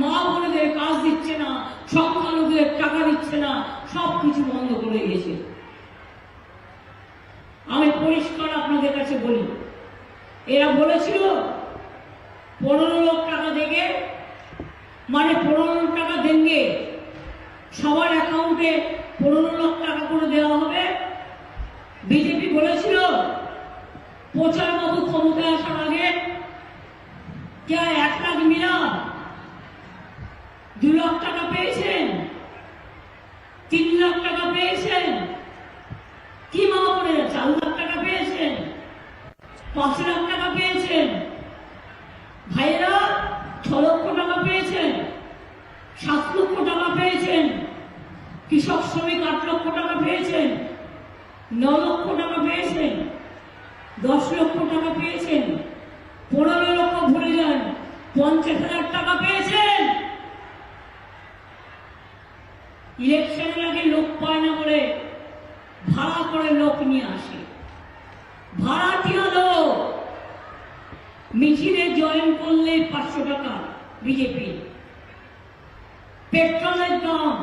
মা বোনেদের কাজ দিচ্ছে না সংখ্যালঘুদের টাকা দিচ্ছে না, সব কিছু বন্ধ করে দিয়েছে। আমি পরিষ্কার আপনাদের কাছে বলি, এরা বলেছিল, পনেরো লক্ষ টাকা দেবে মানে পনেরো লক্ষ টাকা দেনগে। সবার অ্যাকাউন্টে পনেরো লক্ষ টাকা করে দেওয়া হবে। বিজেপি বলেছিল, প্রচার বাবু ক্ষমতায় আসার আগে কে এক লাখ মিলা দু লাখ টাকা পেয়েছেন তিন লাখ টাকা পেয়েছেন কি মা করে চার লাখ টাকা পেয়েছেন পাঁচ লাখ টাকা পেয়েছেন ভাইয়েরা ছ লক্ষ টাকা পেয়েছেন সাত লক্ষ টাকা পেয়েছেন কৃষক শ্রমিক আট লক্ষ টাকা পেয়েছেন ন লক্ষ টাকা পেয়েছেন দশ লক্ষ টাকা পেয়েছেন পনেরো লক্ষ ভুলে যান পঞ্চাশ হাজার টাকা পেয়েছেন ইলেকশনের আগে লোক পায় না বলে ভাড়া করে লোক নিয়ে আসে। ভাড়াটিয়া লোক মিছিলে জয়েন করলে পাঁচশো টাকা বিজেপি পেট্রোলের দাম,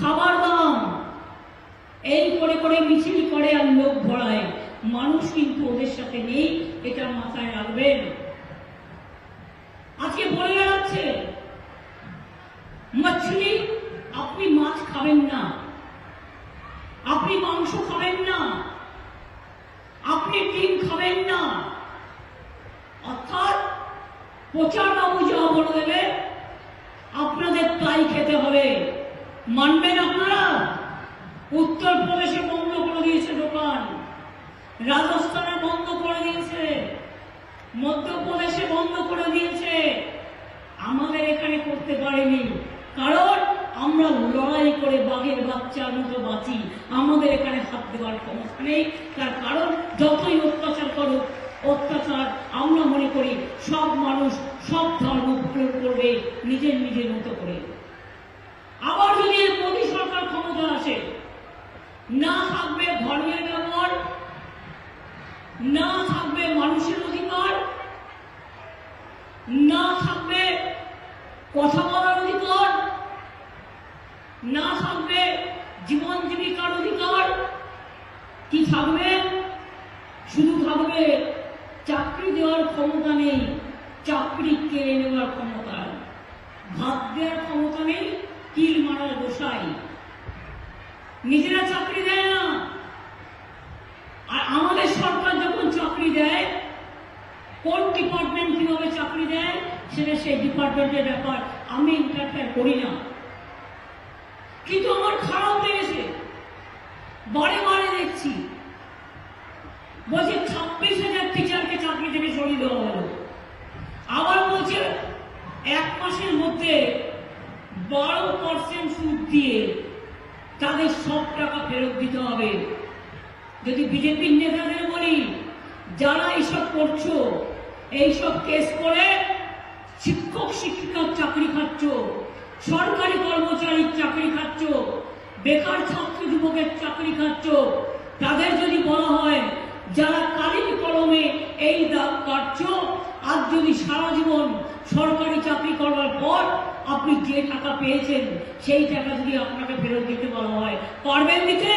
খাবার দাম, এই করে করে মিছিল করে আর লোক ভরায়। মানুষ কিন্তু ওদের সাথে নেই, এটা মাথায় রাখবেন। আজকে বলে বেড়াচ্ছে, মাছলি আপনি মাছ খাবেন না। আপনি মাংস খাবেন না। আপনি ডিম খাবেন না। অর্থাৎ প্রচার বাবু যা বলে দেবে, আপনাদের তাই খেতে হবে। মানবেন আপনারা? উত্তরপ্রদেশে বন্ধ করে দিয়েছে দোকান। রাজস্থানে বন্ধ করে দিয়েছে। মধ্যপ্রদেশে বন্ধ করে দিয়েছে। আমাদের এখানে করতে পারেনি কারণ আমরা লড়াই করে বাঘের বাচ্চার মতো বাঁচি, আমাদের এখানে হাত দেওয়ার ক্ষমতা নেই। তার কারণ, যতই অত্যাচার করুক, অত্যাচার আমরা মনে করি সব মানুষ সব ধর্ম পালন করবে, নিজের নিজের মতো করে। আবার যদি মোদী সরকার ক্ষমতা আসে, না থাকবে ধর্মের ব্যবহার, না থাকবে মানুষের অধিকার, না থাকবে কথা বলার অধিকার, না থাকবে জীবন জীবিকার অধিকার, কি থাকবে? শুধু থাকবে চাকরি দেওয়ার ক্ষমতা নেই, চাকরি কেড়ে নেওয়ার ক্ষমতা ভাত দেওয়ার ক্ষমতা নেই কিল মারার গোসাই নিজেরা চাকরি দেয় না। আর আমাদের সরকার যখন চাকরি দেয়, কোন ডিপার্টমেন্ট কীভাবে চাকরি দেয়, সেটা সেই ডিপার্টমেন্টের ব্যাপার আমি ইন্টারফেয়ার করি না কিন্তু আমার খারাপ লেগেছে বারে বারে দেখছি। বলছে, ছাব্বিশ হাজার টিচারকে চাকরি থেকে সরিয়ে দেওয়া হলো। আবার বলছে, এক মাসের মধ্যে বারো পার্সেন্ট সুদ দিয়ে তাদের সব টাকা ফেরত দিতে হবে। যদি বিজেপির নেতাদের বলি, যারা এইসব করছ, এইসব কেস করে শিক্ষক, শিক্ষিকার চাকরি খাচ্ছ, সরকারি কর্মচারীর চাকরি খাচ্ছ, বেকার ছাত্র যুবকের চাকরি খাচ্ছ, তাদের যদি বলা হয়, যারা কালির কলমে এই দাগ কাটছ আজ যদি সারা জীবন সরকারি চাকরি করার পর আপনি যে টাকা পেয়েছেন, সেই টাকা যদি আপনাকে ফেরত দিতে বলা হয়, পারবেন দিতে?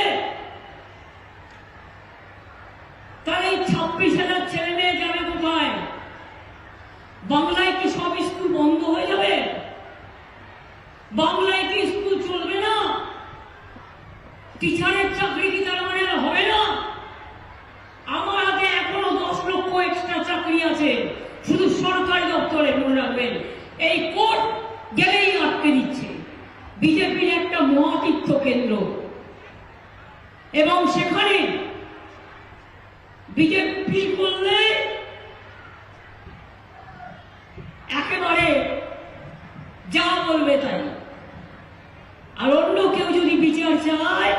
তাহলে এই ছাব্বিশ হাজার ছেলে মেয়ে যাবে কোথায়? বাংলায় কি সব স্কুল বন্ধ হয়ে যাবে বাংলায় কি স্কুল চলবে না টিচারের চাকরি কি তার মানে হবে না? আমার হাতে এখনও দশ লক্ষ এক্সট্রা চাকরি আছে। শুধু সরকারি দপ্তরে মনে রাখবেন, এই কোর্ট গেলেই আটকে দিচ্ছে। বিজেপির একটা মহাতীর্থ কেন্দ্র। এবং সেখানে বিজেপি করলে একেবারে যা বলবে তাই আর অন্য কেউ যদি বিচার চায়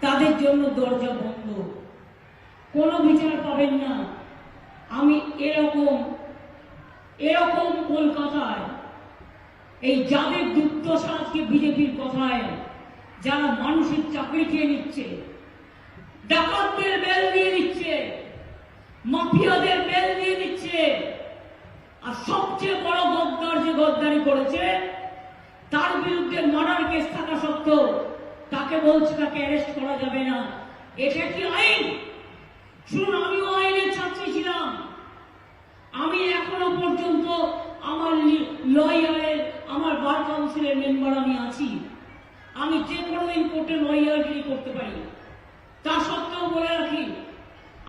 তাদের জন্য দরজা বন্ধ। কোনো বিচার পাবেন না। আমি এরকম এরকম কলকাতায়, এই যাদের দুর্দশা আজকে বিজেপির কথায়, যারা মানুষের চাকরি খেয়ে নিচ্ছে, ডাকাতদের বেল দিয়ে দিচ্ছে, মাফিয়াদের বেল দিয়ে দিচ্ছে, আর সবচেয়ে বড় গদ্দার যে গদ্দারি করেছে, তার বিরুদ্ধে মার্ডার কেস থাকা সত্ত্বেও তাকে বলছে তাকে অ্যারেস্ট করা যাবে না? এটা কি আইন? শুনুন, আমিও আইনের ছাত্রী ছিলাম। আমি এখনও পর্যন্ত আমার লয়ারের আমার বার কাউন্সিলের মেম্বার আমি আছি। আমি যে কোনো দিন কোর্টে লয়ারগিরি করতে পারি। তা সত্ত্বেও বলে রাখি